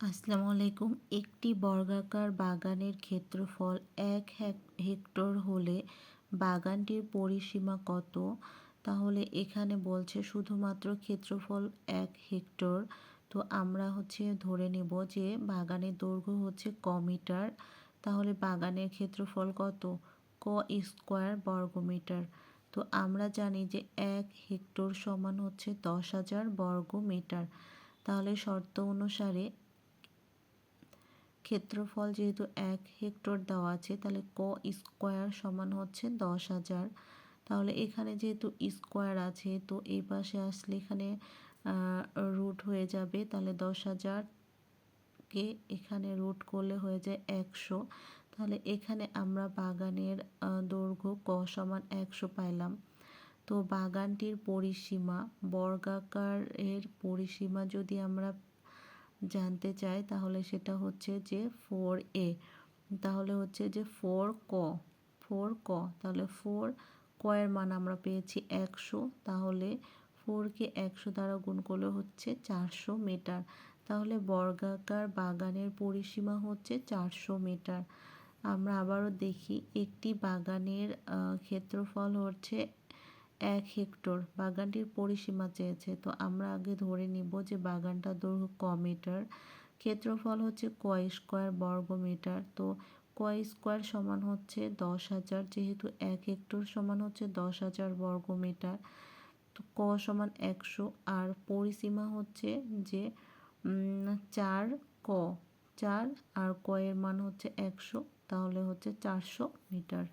আসসালামু আলাইকুম একটি বর্গাকার বাগানের ক্ষেত্রফল এক হেক্টর হলে বাগানটির পরিসীমা কত? তাহলে এখানে বলছে শুধুমাত্র ক্ষেত্রফল এক হেক্টর। তো আমরা হচ্ছে ধরে নেব যে বাগানের দৈর্ঘ্য হচ্ছে ক মিটার। তাহলে বাগানের ক্ষেত্রফল কত? ক স্কোয়ার বর্গমিটার তো আমরা জানি যে এক হেক্টর সমান হচ্ছে দশ হাজার বর্গ মিটার। তাহলে শর্ত অনুসারে ক্ষেত্রফল যেহেতু এক হেক্টর দেওয়া আছে, তাহলে ক স্কোয়ার সমান হচ্ছে দশ হাজার। তাহলে এখানে যেহেতু স্কোয়ার আছে, তো এই পাশে আসলে এখানে রুট হয়ে যাবে। তাহলে দশ হাজারকে এখানে রুট করলে হয়ে যায় একশো। তাহলে এখানে আমরা বাগানের দৈর্ঘ্য ক সমান একশো পাইলাম। তো বাগানটির পরিসীমা, বর্গাকারের পরিসীমা যদি আমরা জানতে চাই তাহলে সেটা হচ্ছে যে ফোর এ তাহলে হচ্ছে যে ফোর ক ফোর ক, তাহলে ফোর কয়ের মান আমরা পেয়েছি একশো। তাহলে ফোরকে একশো দ্বারা গুণ করলে হচ্ছে চারশো মিটার। তাহলে বর্গাকার বাগানের পরিসীমা হচ্ছে চারশো মিটার। আমরা আবারও দেখি, একটি বাগানের ক্ষেত্রফল হচ্ছে এক হেক্টর। বাগানটির পরিসীমা চেয়েছে। তো আমরা আগে ধরে নিব যে বাগানটা দৈর্ঘ্য ক মিটার। ক্ষেত্রফল হচ্ছে ক স্কোয়ার বর্গ মিটার। তো ক স্কোয়ার সমান হচ্ছে দশ হাজার। যেহেতু এক হেক্টর সমান হচ্ছে দশ হাজার বর্গ মিটার, তো ক সমান একশো। আর পরিসীমা হচ্ছে যে চার ক। চার আর ক এর মান হচ্ছে একশো। তাহলে হচ্ছে চারশো মিটার।